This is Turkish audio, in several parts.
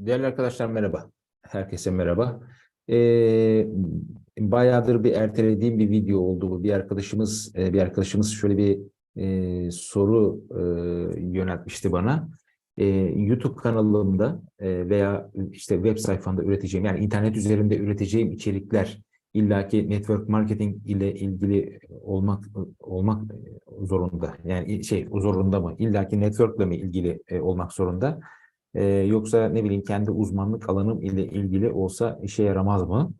Değerli arkadaşlar merhaba. Herkese merhaba. Ee, bayağıdır bir ertelediğim bir video oldu bu. Bir arkadaşımız e, bir arkadaşımız şöyle bir e, soru e, yöneltmişti bana. E, YouTube kanalımda e, veya işte web sayfamda üreteceğim yani internet üzerinde üreteceğim içerikler illaki network marketing ile ilgili olmak olmak zorunda. Yani şey zorunda mı? İllaki networkle mi ilgili e, olmak zorunda? Ee, yoksa ne bileyim kendi uzmanlık alanım ile ilgili olsa işe yaramaz mı?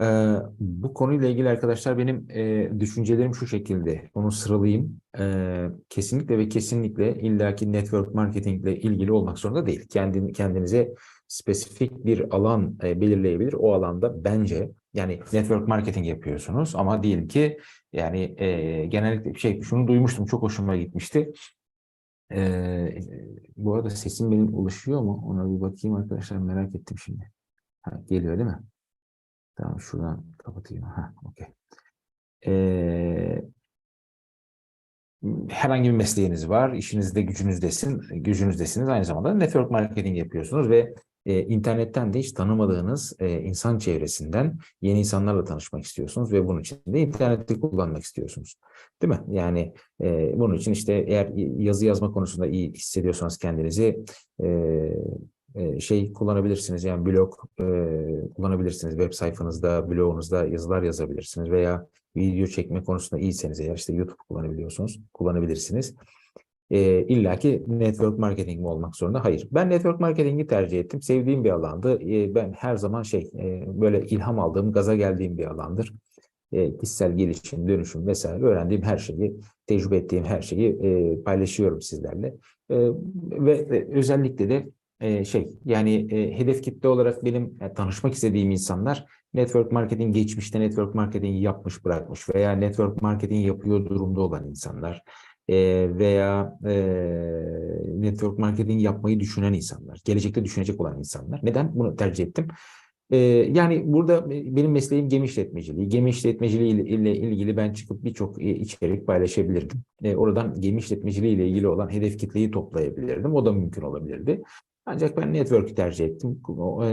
Ee, bu konuyla ilgili arkadaşlar benim e, düşüncelerim şu şekilde. Onu sıralayayım. Ee, kesinlikle ve kesinlikle illaki network marketing ile ilgili olmak zorunda değil. Kendin, kendinize spesifik bir alan e, belirleyebilir. O alanda bence yani network marketing yapıyorsunuz ama diyelim ki yani e, genellikle şey şunu duymuştum çok hoşuma gitmişti. Ee, bu arada sesim benim ulaşıyor mu? Ona bir bakayım arkadaşlar merak ettim şimdi. Ha, geliyor değil mi? Tamam şuradan kapatayım. Ha, okey. Ee, herhangi bir mesleğiniz var, işinizde gücünüzdesin, gücünüzdesiniz. Aynı zamanda network marketing yapıyorsunuz ve e, internetten de hiç tanımadığınız e, insan çevresinden yeni insanlarla tanışmak istiyorsunuz ve bunun için de interneti kullanmak istiyorsunuz. Değil mi? Yani e, bunun için işte eğer yazı yazma konusunda iyi hissediyorsanız kendinizi e, şey kullanabilirsiniz. Yani blog e, kullanabilirsiniz. Web sayfanızda, blogunuzda yazılar yazabilirsiniz veya video çekme konusunda iyiyseniz eğer işte YouTube kullanabiliyorsunuz, kullanabilirsiniz. E, İlla ki network marketing mi olmak zorunda? Hayır. Ben network marketingi tercih ettim. Sevdiğim bir alandı. E, ben her zaman şey e, böyle ilham aldığım, gaza geldiğim bir alandır. E, kişisel gelişim, dönüşüm vesaire öğrendiğim her şeyi, tecrübe ettiğim her şeyi e, paylaşıyorum sizlerle. E, ve e, özellikle de e, şey yani e, hedef kitle olarak benim e, tanışmak istediğim insanlar network marketing geçmişte network marketing yapmış bırakmış veya network marketing yapıyor durumda olan insanlar veya e, network marketing yapmayı düşünen insanlar, gelecekte düşünecek olan insanlar. Neden bunu tercih ettim? E, yani burada benim mesleğim gemi işletmeciliği. Gemi işletmeciliği ile, ilgili ben çıkıp birçok içerik paylaşabilirdim. E, oradan gemi işletmeciliği ile ilgili olan hedef kitleyi toplayabilirdim. O da mümkün olabilirdi. Ancak ben network'ü tercih ettim.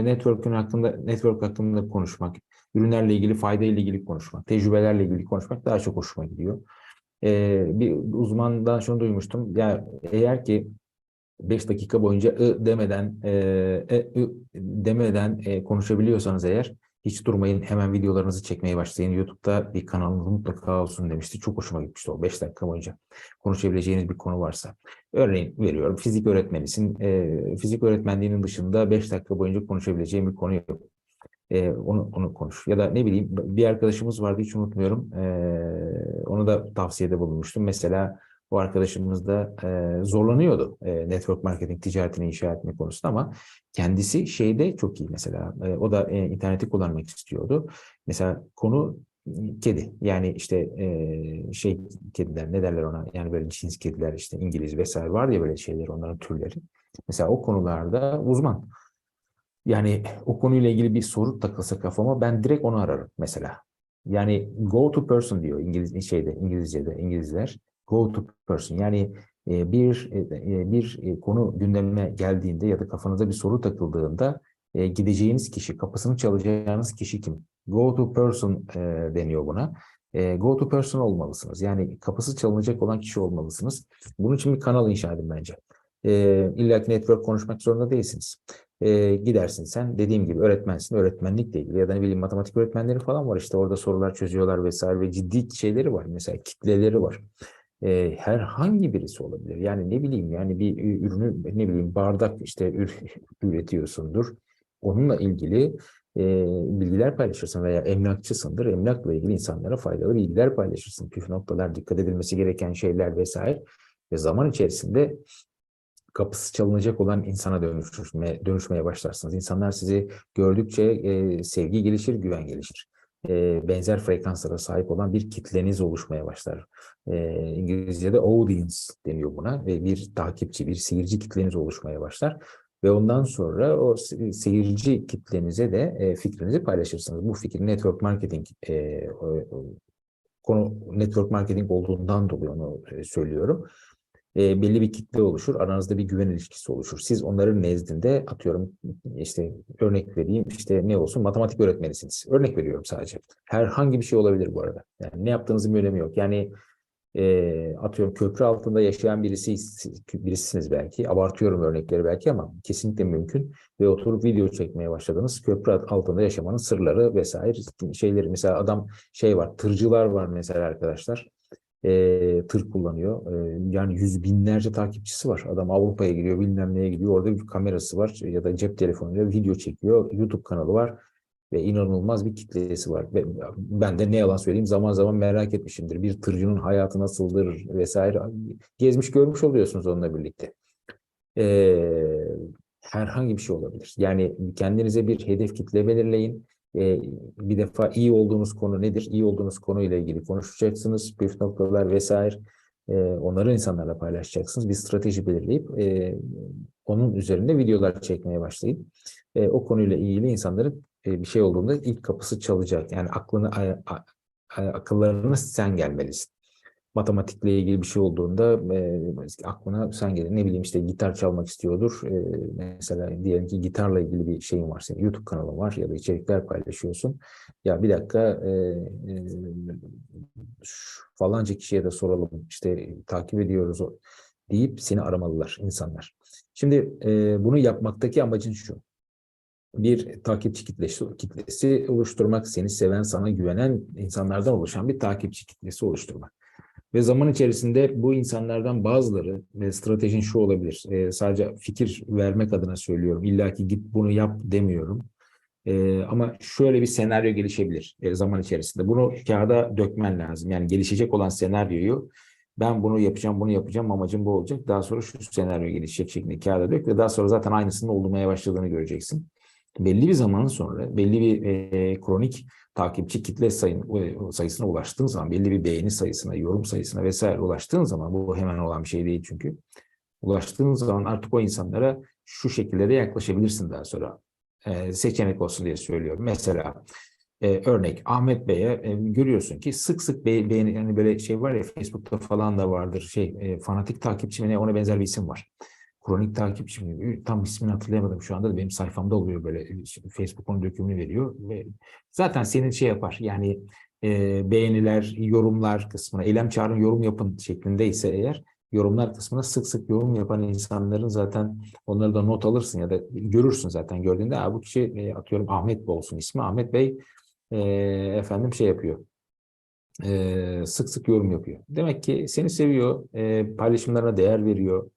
Network'ün hakkında, network hakkında konuşmak, ürünlerle ilgili, fayda ile ilgili konuşmak, tecrübelerle ilgili konuşmak daha çok hoşuma gidiyor. Ee, bir uzmandan şunu duymuştum. Ya eğer ki 5 dakika boyunca ı demeden e, e, ı demeden e, konuşabiliyorsanız eğer hiç durmayın hemen videolarınızı çekmeye başlayın. YouTube'da bir kanalınız mutlaka olsun demişti. Çok hoşuma gitmişti o 5 dakika boyunca konuşabileceğiniz bir konu varsa. Örneğin veriyorum fizik öğretmenisin. E, fizik öğretmenliğinin dışında 5 dakika boyunca konuşabileceğim bir konu yok. E, onu, onu konuş. Ya da ne bileyim bir arkadaşımız vardı hiç unutmuyorum. E, onu da tavsiyede bulunmuştum. Mesela bu arkadaşımız da e, zorlanıyordu e, network marketing ticaretini inşa etme konusunda ama kendisi şeyde çok iyi mesela. E, o da e, interneti kullanmak istiyordu. Mesela konu kedi yani işte e, şey kediler ne derler ona yani böyle cins kediler işte İngiliz vesaire var ya böyle şeyler onların türleri. Mesela o konularda uzman. Yani o konuyla ilgili bir soru takılsa kafama ben direkt onu ararım mesela. Yani go to person diyor İngiliz şeyde İngilizce'de İngilizler go to person yani e, bir e, bir e, konu gündeme geldiğinde ya da kafanıza bir soru takıldığında gideceğiniz kişi kapısını çalacağınız kişi kim? Go to person deniyor buna. Go to person olmalısınız. Yani kapısı çalınacak olan kişi olmalısınız. Bunun için bir kanal inşa edin bence. İlla ki network konuşmak zorunda değilsiniz e, gidersin sen. Dediğim gibi öğretmensin. Öğretmenlikle ilgili ya da ne bileyim matematik öğretmenleri falan var. İşte orada sorular çözüyorlar vesaire ve ciddi şeyleri var. Mesela kitleleri var. E, herhangi birisi olabilir. Yani ne bileyim yani bir ürünü ne bileyim bardak işte üretiyorsundur. Onunla ilgili e, bilgiler paylaşırsın veya emlakçısındır. Emlakla ilgili insanlara faydalı bilgiler paylaşırsın. Püf noktalar dikkat edilmesi gereken şeyler vesaire. Ve zaman içerisinde kapısı çalınacak olan insana dönüşmeye, dönüşmeye başlarsınız. İnsanlar sizi gördükçe e, sevgi gelişir, güven gelişir. E, benzer frekanslara sahip olan bir kitleniz oluşmaya başlar. E, İngilizce'de audience deniyor buna ve bir takipçi, bir seyirci kitleniz oluşmaya başlar. Ve ondan sonra o seyirci kitlenize de e, fikrinizi paylaşırsınız. Bu fikir network marketing e, o, konu network marketing olduğundan dolayı onu e, söylüyorum. E, belli bir kitle oluşur. Aranızda bir güven ilişkisi oluşur. Siz onların nezdinde atıyorum işte örnek vereyim işte ne olsun matematik öğretmenisiniz. Örnek veriyorum sadece. Herhangi bir şey olabilir bu arada. Yani ne yaptığınızın bir önemi yok. Yani e, atıyorum köprü altında yaşayan birisi birisiniz belki. Abartıyorum örnekleri belki ama kesinlikle mümkün. Ve oturup video çekmeye başladınız. Köprü altında yaşamanın sırları vesaire şeyleri. Mesela adam şey var, tırcılar var mesela arkadaşlar. E, tır kullanıyor. E, yani yüz binlerce takipçisi var. Adam Avrupa'ya gidiyor, bilmem neye gidiyor. Orada bir kamerası var ya da cep telefonuyla video çekiyor. YouTube kanalı var ve inanılmaz bir kitlesi var. Ve ben de ne yalan söyleyeyim zaman zaman merak etmişimdir. Bir tırcının hayatı nasıldır vesaire. Gezmiş görmüş oluyorsunuz onunla birlikte. Ee, herhangi bir şey olabilir. Yani kendinize bir hedef kitle belirleyin. Ee, bir defa iyi olduğunuz konu nedir? İyi olduğunuz konuyla ilgili konuşacaksınız. Püf noktalar vesaire. Ee, onları insanlarla paylaşacaksınız. Bir strateji belirleyip e, onun üzerinde videolar çekmeye başlayın. E, o konuyla ilgili insanların e, bir şey olduğunda ilk kapısı çalacak. Yani aklını akıllarına sen gelmelisin. Matematikle ilgili bir şey olduğunda e, aklına sen gelir. Ne bileyim işte gitar çalmak istiyordur. E, mesela diyelim ki gitarla ilgili bir şeyin var. Senin YouTube kanalın var ya da içerikler paylaşıyorsun. Ya bir dakika e, e, falanca kişiye de soralım. İşte takip ediyoruz deyip seni aramalılar insanlar. Şimdi e, bunu yapmaktaki amacın şu bir takipçi kitlesi, kitlesi oluşturmak, seni seven, sana güvenen insanlardan oluşan bir takipçi kitlesi oluşturmak. Ve zaman içerisinde bu insanlardan bazıları ve stratejin şu olabilir. E, sadece fikir vermek adına söylüyorum. İlla ki git bunu yap demiyorum. E, ama şöyle bir senaryo gelişebilir e, zaman içerisinde. Bunu kağıda dökmen lazım. Yani gelişecek olan senaryoyu ben bunu yapacağım, bunu yapacağım, amacım bu olacak. Daha sonra şu senaryo gelişecek şeklinde kağıda dök ve daha sonra zaten aynısının olmaya başladığını göreceksin belli bir zaman sonra belli bir e, kronik takipçi kitle sayın, e, sayısına ulaştığın zaman belli bir beğeni sayısına, yorum sayısına vesaire ulaştığın zaman bu hemen olan bir şey değil çünkü. Ulaştığın zaman artık o insanlara şu şekilde de yaklaşabilirsin daha sonra. E, seçenek olsun diye söylüyorum. Mesela e, örnek Ahmet Bey'e e, görüyorsun ki sık sık be, beğeni yani böyle şey var ya Facebook'ta falan da vardır şey e, fanatik takipçi mi ne ona benzer bir isim var kronik takipçi mi? Tam ismini hatırlayamadım şu anda da benim sayfamda oluyor böyle. Facebook'un dökümünü veriyor. Ve zaten senin şey yapar yani e, beğeniler, yorumlar kısmına, eylem çağırın yorum yapın şeklindeyse eğer yorumlar kısmına sık sık yorum yapan insanların zaten onları da not alırsın ya da görürsün zaten gördüğünde bu kişi e, atıyorum Ahmet Bey olsun ismi. Ahmet Bey e, efendim şey yapıyor. E, sık sık yorum yapıyor. Demek ki seni seviyor, e, paylaşımlarına değer veriyor,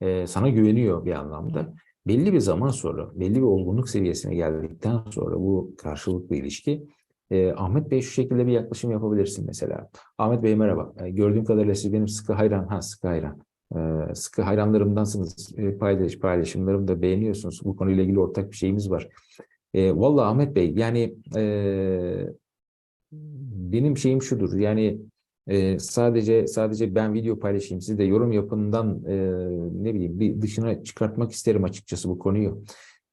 e, sana güveniyor bir anlamda. Belli bir zaman sonra, belli bir olgunluk seviyesine geldikten sonra bu karşılıklı ilişki e, Ahmet Bey şu şekilde bir yaklaşım yapabilirsin mesela. Ahmet Bey merhaba. E, gördüğüm kadarıyla siz benim sıkı hayran, ha sıkı hayran. E, sıkı hayranlarımdansınız. E, paylaş, paylaşımlarımı da beğeniyorsunuz. Bu konuyla ilgili ortak bir şeyimiz var. E, Valla Ahmet Bey yani e, benim şeyim şudur. Yani e, sadece sadece ben video paylaşayım, siz de yorum yapından e, ne bileyim bir dışına çıkartmak isterim açıkçası bu konuyu.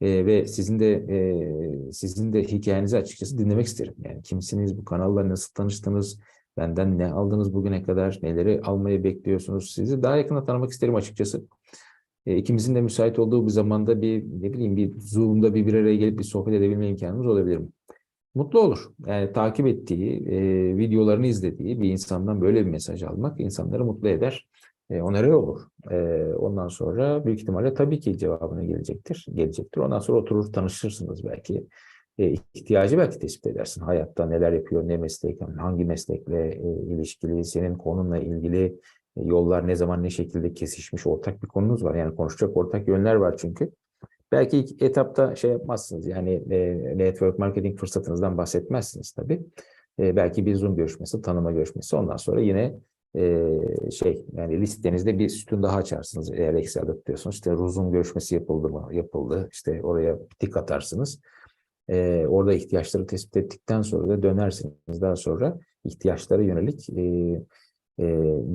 E, ve sizin de e, sizin de hikayenizi açıkçası dinlemek isterim. Yani kimsiniz, bu kanalla nasıl tanıştınız, benden ne aldınız bugüne kadar, neleri almayı bekliyorsunuz, sizi daha yakından tanımak isterim açıkçası. E, ikimizin de müsait olduğu bir zamanda bir ne bileyim bir Zoom'da bir bir araya gelip bir sohbet edebilme imkanımız olabilir mi? Mutlu olur. Yani takip ettiği, e, videolarını izlediği bir insandan böyle bir mesaj almak insanları mutlu eder. E, onarı olur. E, ondan sonra büyük ihtimalle tabii ki cevabına gelecektir. Gelecektir. Ondan sonra oturur tanışırsınız belki. E, ihtiyacı belki tespit edersin. Hayatta neler yapıyor, ne meslek, hangi meslekle e, ilişkili, senin konunla ilgili e, yollar ne zaman ne şekilde kesişmiş ortak bir konunuz var. Yani konuşacak ortak yönler var çünkü. Belki ilk etapta şey yapmazsınız yani e, network marketing fırsatınızdan bahsetmezsiniz tabii. E, belki bir Zoom görüşmesi, tanıma görüşmesi ondan sonra yine e, şey yani listenizde bir sütun daha açarsınız eğer Excel'de tutuyorsunuz. İşte Zoom görüşmesi yapıldı mı? Yapıldı. İşte oraya tik atarsınız. E, orada ihtiyaçları tespit ettikten sonra da dönersiniz. Daha sonra ihtiyaçlara yönelik e, e,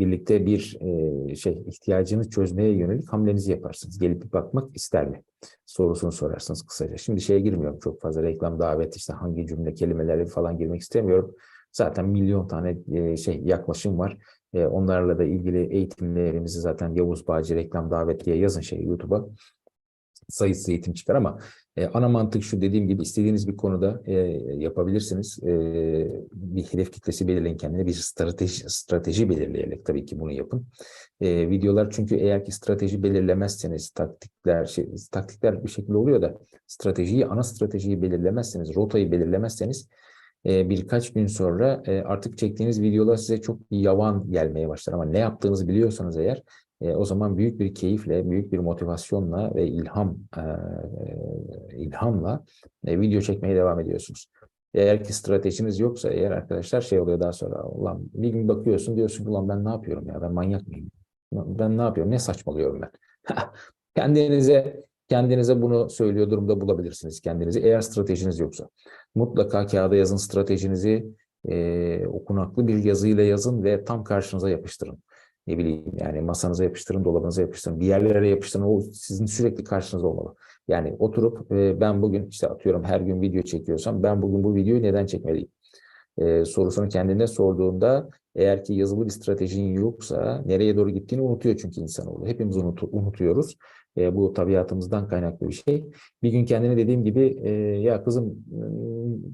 birlikte bir e, şey ihtiyacını çözmeye yönelik hamlenizi yaparsınız. Gelip bir bakmak ister mi? Sorusunu sorarsınız kısaca. Şimdi şeye girmiyorum çok fazla reklam davet işte hangi cümle kelimeleri falan girmek istemiyorum. Zaten milyon tane e, şey yaklaşım var. E, onlarla da ilgili eğitimlerimizi zaten Yavuz Bağcı reklam davet diye yazın şey YouTube'a sayısız eğitim çıkar ama e, ana mantık şu dediğim gibi istediğiniz bir konuda e, yapabilirsiniz. E, bir hedef kitlesi belirleyin kendine bir strateji strateji belirleyerek tabii ki bunu yapın. E, videolar çünkü eğer ki strateji belirlemezseniz taktikler şey, taktikler bir şekilde oluyor da stratejiyi ana stratejiyi belirlemezseniz rotayı belirlemezseniz e, birkaç gün sonra e, artık çektiğiniz videolar size çok yavan gelmeye başlar ama ne yaptığınızı biliyorsanız eğer e, o zaman büyük bir keyifle, büyük bir motivasyonla ve ilham e, ilhamla e, video çekmeye devam ediyorsunuz. Eğer ki stratejiniz yoksa eğer arkadaşlar şey oluyor daha sonra ulan bir gün bakıyorsun diyorsun ulan ben ne yapıyorum ya ben manyak mıyım? Ben ne yapıyorum? Ne saçmalıyorum ben? kendinize kendinize bunu söylüyor durumda bulabilirsiniz kendinizi eğer stratejiniz yoksa. Mutlaka kağıda yazın stratejinizi e, okunaklı bir yazıyla yazın ve tam karşınıza yapıştırın ne bileyim yani masanıza yapıştırın, dolabınıza yapıştırın, bir yerlere yapıştırın. O sizin sürekli karşınızda olmalı. Yani oturup e, ben bugün işte atıyorum her gün video çekiyorsam ben bugün bu videoyu neden çekmeliyim? E, sorusunu kendine sorduğunda eğer ki yazılı bir stratejin yoksa nereye doğru gittiğini unutuyor çünkü insanoğlu. Hepimiz unut unutuyoruz. E, bu tabiatımızdan kaynaklı bir şey. Bir gün kendine dediğim gibi e, ya kızım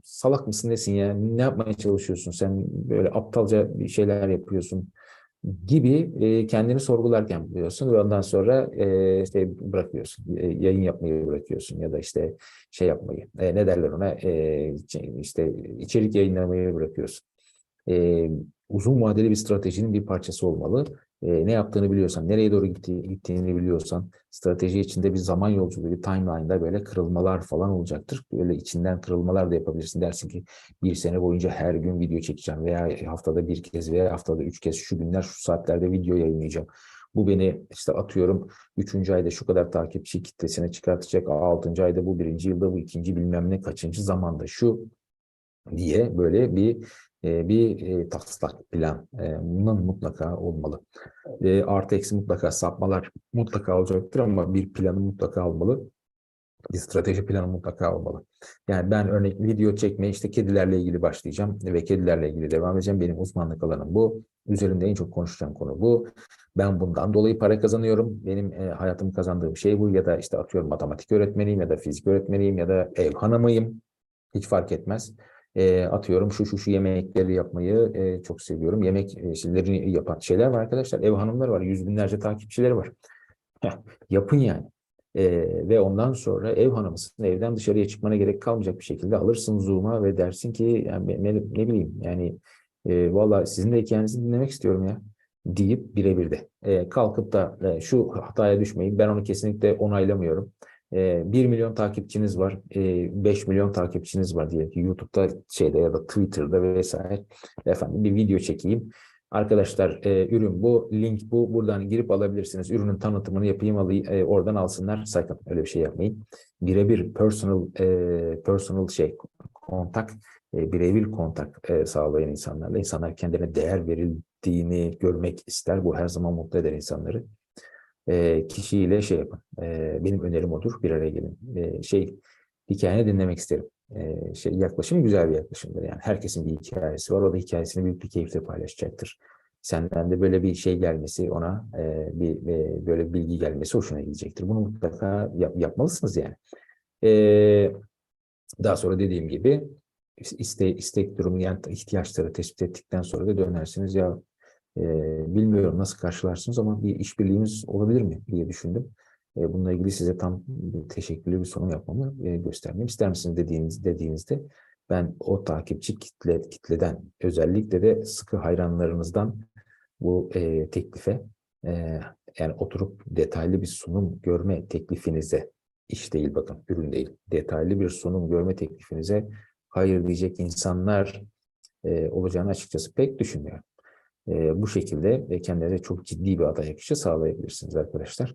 salak mısın nesin ya ne yapmaya çalışıyorsun sen böyle aptalca bir şeyler yapıyorsun gibi e, kendini sorgularken buluyorsun ve ondan sonra e, işte bırakıyorsun. E, yayın yapmayı bırakıyorsun ya da işte şey yapmayı. E, ne derler ona? E, işte içerik yayınlamayı bırakıyorsun. E, uzun vadeli bir stratejinin bir parçası olmalı e, ne yaptığını biliyorsan, nereye doğru gitti, gittiğini biliyorsan, strateji içinde bir zaman yolculuğu, bir timeline'da böyle kırılmalar falan olacaktır. Böyle içinden kırılmalar da yapabilirsin. Dersin ki bir sene boyunca her gün video çekeceğim veya haftada bir kez veya haftada üç kez şu günler şu saatlerde video yayınlayacağım. Bu beni işte atıyorum 3. ayda şu kadar takipçi kitlesine çıkartacak. 6. ayda bu birinci yılda bu ikinci bilmem ne kaçıncı zamanda şu diye böyle bir bir e, taslak planın mutlaka olmalı. E, artı eksi mutlaka sapmalar mutlaka olacaktır ama bir planı mutlaka olmalı. Bir strateji planı mutlaka olmalı. Yani ben örnek video çekmeye işte kedilerle ilgili başlayacağım ve kedilerle ilgili devam edeceğim. Benim uzmanlık alanım bu. Üzerinde en çok konuşacağım konu bu. Ben bundan dolayı para kazanıyorum. Benim e, hayatımı kazandığım şey bu ya da işte atıyorum matematik öğretmeniyim ya da fizik öğretmeniyim ya da ev hanımıyım. Hiç fark etmez e, atıyorum şu şu şu yemekleri yapmayı e, çok seviyorum. Yemek şeylerini yapan şeyler var arkadaşlar. Ev hanımları var. Yüz binlerce takipçileri var. Yapın yani. E, ve ondan sonra ev hanımısın. Evden dışarıya çıkmana gerek kalmayacak bir şekilde alırsın Zoom'a ve dersin ki yani, ne, ne bileyim yani e, valla sizin de hikayenizi dinlemek istiyorum ya deyip birebir de e, kalkıp da e, şu hataya düşmeyin. Ben onu kesinlikle onaylamıyorum. 1 milyon takipçiniz var, 5 milyon takipçiniz var diye YouTube'da şeyde ya da Twitter'da vesaire efendim bir video çekeyim. Arkadaşlar ürün bu, link bu. Buradan girip alabilirsiniz. Ürünün tanıtımını yapayım, alayım, oradan alsınlar. Sakın öyle bir şey yapmayın. Birebir personal personal şey kontak, birebir kontak sağlayan insanlarla. insanlar kendilerine değer verildiğini görmek ister. Bu her zaman mutlu eder insanları e, kişiyle şey yapın. E, benim önerim odur. Bir araya gelin. E, şey hikayeni dinlemek isterim. E, şey yaklaşım güzel bir yaklaşımdır. Yani herkesin bir hikayesi var. O da hikayesini büyük bir keyifle paylaşacaktır. Senden de böyle bir şey gelmesi ona e, bir e, böyle bilgi gelmesi hoşuna gidecektir. Bunu mutlaka yap, yapmalısınız yani. E, daha sonra dediğim gibi iste, istek durumu yani ihtiyaçları tespit ettikten sonra da dönersiniz ya e, bilmiyorum nasıl karşılarsınız ama bir işbirliğimiz olabilir mi diye düşündüm. E, bununla ilgili size tam teşekkürlü bir sunum yapmamı e, göstermemi ister misiniz dediğiniz, dediğinizde ben o takipçi kitle kitleden özellikle de sıkı hayranlarınızdan bu e, teklife e, yani oturup detaylı bir sunum görme teklifinize iş değil bakın ürün değil detaylı bir sunum görme teklifinize hayır diyecek insanlar e, olacağını açıkçası pek düşünmüyorum e, bu şekilde e, kendinize çok ciddi bir aday akışı sağlayabilirsiniz arkadaşlar.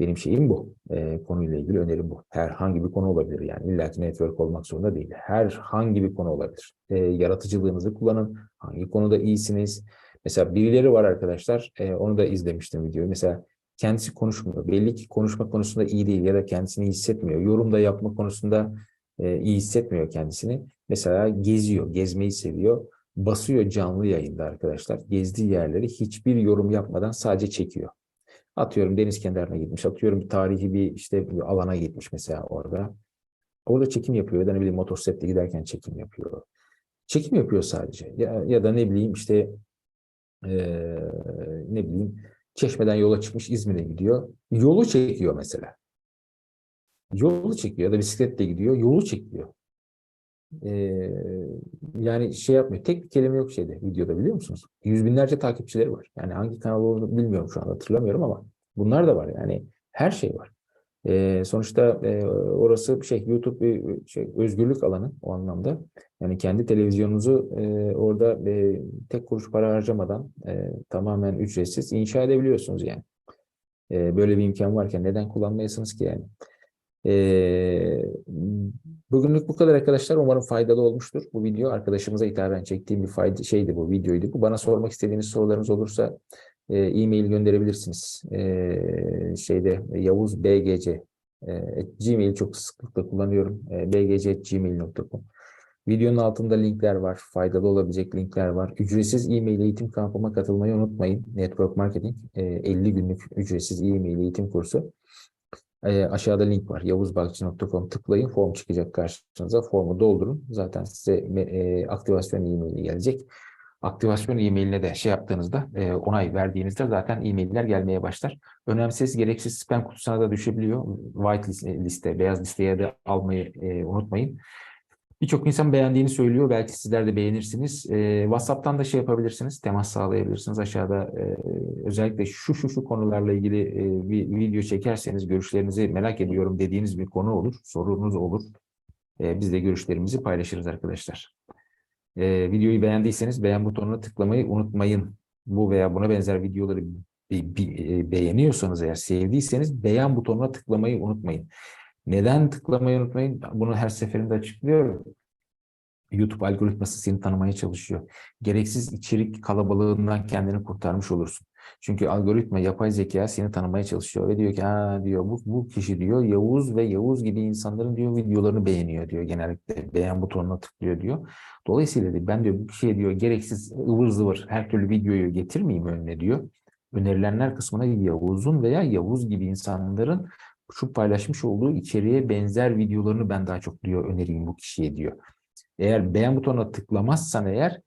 Benim şeyim bu. E, konuyla ilgili önerim bu. Herhangi bir konu olabilir yani. İlla network olmak zorunda değil. Herhangi bir konu olabilir. E, yaratıcılığınızı kullanın. Hangi konuda iyisiniz? Mesela birileri var arkadaşlar. E, onu da izlemiştim videoyu. Mesela kendisi konuşmuyor. Belli ki konuşma konusunda iyi değil ya da kendisini hissetmiyor. Yorum da yapma konusunda e, iyi hissetmiyor kendisini. Mesela geziyor, gezmeyi seviyor basıyor canlı yayında arkadaşlar. Gezdiği yerleri hiçbir yorum yapmadan sadece çekiyor. Atıyorum deniz kenarına gitmiş. Atıyorum tarihi bir işte bir alana gitmiş mesela orada. Orada çekim yapıyor. Ya da ne bileyim motosikletle giderken çekim yapıyor. Çekim yapıyor sadece. Ya, ya da ne bileyim işte eee, ne bileyim Çeşme'den yola çıkmış İzmir'e gidiyor. Yolu çekiyor mesela. Yolu çekiyor ya da bisikletle gidiyor. Yolu çekiyor. Ee, yani şey yapmıyor. Tek bir kelime yok şeyde videoda biliyor musunuz? Yüz binlerce takipçileri var. Yani hangi kanal olduğunu bilmiyorum şu anda hatırlamıyorum ama bunlar da var. Yani her şey var. Ee, sonuçta e, orası şey YouTube bir şey özgürlük alanı o anlamda. Yani kendi televizyonunuzu e, orada e, tek kuruş para harcamadan e, tamamen ücretsiz inşa edebiliyorsunuz yani. E, böyle bir imkan varken neden kullanmayasınız ki yani? Ee, bugünlük bu kadar arkadaşlar. Umarım faydalı olmuştur bu video. Arkadaşımıza hitaben çektiğim bir fayda şeydi bu videoydu. Bu bana sormak istediğiniz sorularınız olursa e, e-mail gönderebilirsiniz. E, şeyde Yavuz BGC e, Gmail çok sıklıkla kullanıyorum. E, bgc@gmail.com. Videonun altında linkler var. Faydalı olabilecek linkler var. Ücretsiz e-mail eğitim kampıma katılmayı unutmayın. Network Marketing e, 50 günlük ücretsiz e-mail eğitim kursu. E, aşağıda link var. yavuzbakçı.com tıklayın. Form çıkacak karşınıza. Formu doldurun. Zaten size e, aktivasyon e-maili gelecek. Aktivasyon e-mailine de şey yaptığınızda, e, onay verdiğinizde zaten e-mailler gelmeye başlar. Önemsiz, gereksiz spam kutusuna da düşebiliyor. White liste, liste beyaz listeye de almayı e, unutmayın. Birçok insan beğendiğini söylüyor. Belki sizler de beğenirsiniz. Ee, WhatsApp'tan da şey yapabilirsiniz. Temas sağlayabilirsiniz. Aşağıda e, özellikle şu şu şu konularla ilgili e, bir video çekerseniz görüşlerinizi merak ediyorum dediğiniz bir konu olur. Sorunuz olur. E, biz de görüşlerimizi paylaşırız arkadaşlar. E, videoyu beğendiyseniz beğen butonuna tıklamayı unutmayın. Bu veya buna benzer videoları be- be- e, beğeniyorsanız eğer sevdiyseniz beğen butonuna tıklamayı unutmayın. Neden tıklamayı unutmayın? Bunu her seferinde açıklıyorum. YouTube algoritması seni tanımaya çalışıyor. Gereksiz içerik kalabalığından kendini kurtarmış olursun. Çünkü algoritma, yapay zeka seni tanımaya çalışıyor ve diyor ki diyor bu, bu kişi diyor Yavuz ve Yavuz gibi insanların diyor videolarını beğeniyor diyor. Genellikle beğen butonuna tıklıyor diyor. Dolayısıyla diyor, ben diyor bu kişiye diyor gereksiz ıvır zıvır her türlü videoyu getirmeyeyim önüne diyor. Önerilenler kısmına Yavuz'un veya Yavuz gibi insanların şu paylaşmış olduğu içeriğe benzer videolarını ben daha çok diyor önereyim bu kişiye diyor. Eğer beğen butonuna tıklamazsan eğer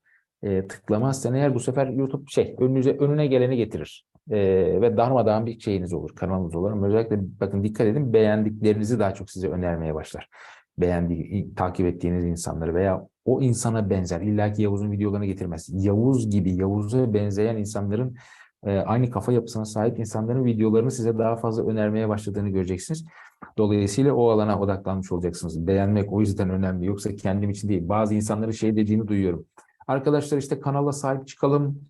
e, tıklamazsan eğer bu sefer YouTube şey önünüze önüne geleni getirir. E, ve darmadağın bir şeyiniz olur, kanalınız olur. Ama özellikle bakın dikkat edin beğendiklerinizi daha çok size önermeye başlar. Beğendiği, takip ettiğiniz insanları veya o insana benzer. İlla ki Yavuz'un videolarını getirmez. Yavuz gibi, Yavuz'a benzeyen insanların e, aynı kafa yapısına sahip insanların videolarını size daha fazla önermeye başladığını göreceksiniz. Dolayısıyla o alana odaklanmış olacaksınız. Beğenmek o yüzden önemli. Yoksa kendim için değil. Bazı insanların şey dediğini duyuyorum. Arkadaşlar işte kanala sahip çıkalım.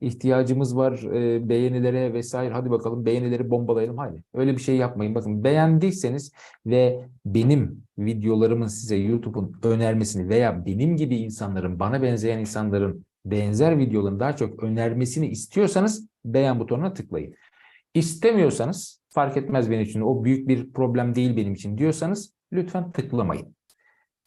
ihtiyacımız var e, beğenilere vesaire. Hadi bakalım beğenileri bombalayalım. Hayır. Öyle bir şey yapmayın. Bakın beğendiyseniz ve benim videolarımın size YouTube'un önermesini veya benim gibi insanların, bana benzeyen insanların benzer videoların daha çok önermesini istiyorsanız beğen butonuna tıklayın. İstemiyorsanız fark etmez benim için o büyük bir problem değil benim için diyorsanız lütfen tıklamayın.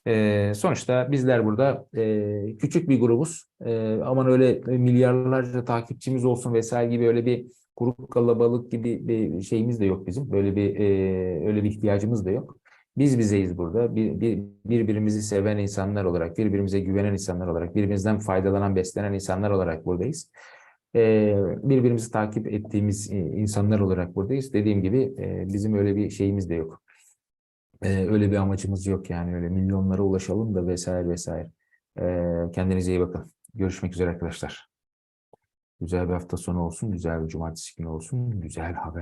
Ee, sonuçta bizler burada e, küçük bir grubuz. E, aman öyle milyarlarca takipçimiz olsun vesaire gibi öyle bir grup kalabalık gibi bir şeyimiz de yok bizim. Böyle bir e, öyle bir ihtiyacımız da yok. Biz bizeyiz burada. Bir, bir, birbirimizi seven insanlar olarak, birbirimize güvenen insanlar olarak, birbirimizden faydalanan, beslenen insanlar olarak buradayız. Birbirimizi takip ettiğimiz e, insanlar olarak buradayız. Dediğim gibi e, bizim öyle bir şeyimiz de yok. Ee, öyle bir amacımız yok yani öyle milyonlara ulaşalım da vesaire vesaire. Kendinize iyi bakın. Görüşmek üzere arkadaşlar. Güzel bir hafta sonu olsun, güzel bir cumartesi günü olsun, güzel haber.